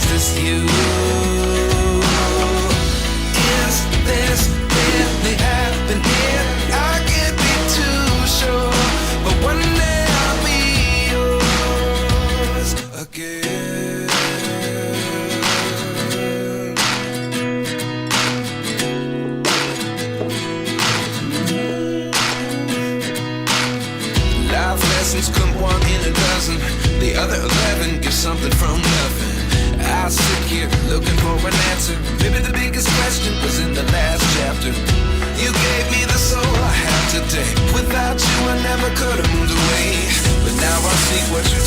you. Is this really happening? I can't be too sure, but one day I'll be yours again. Mm-hmm. Life lessons come one in a dozen. The other eleven give something looking for an answer. Maybe the biggest question was in the last chapter. You gave me the soul I have today. Without you, I never could have moved away. But now I see what you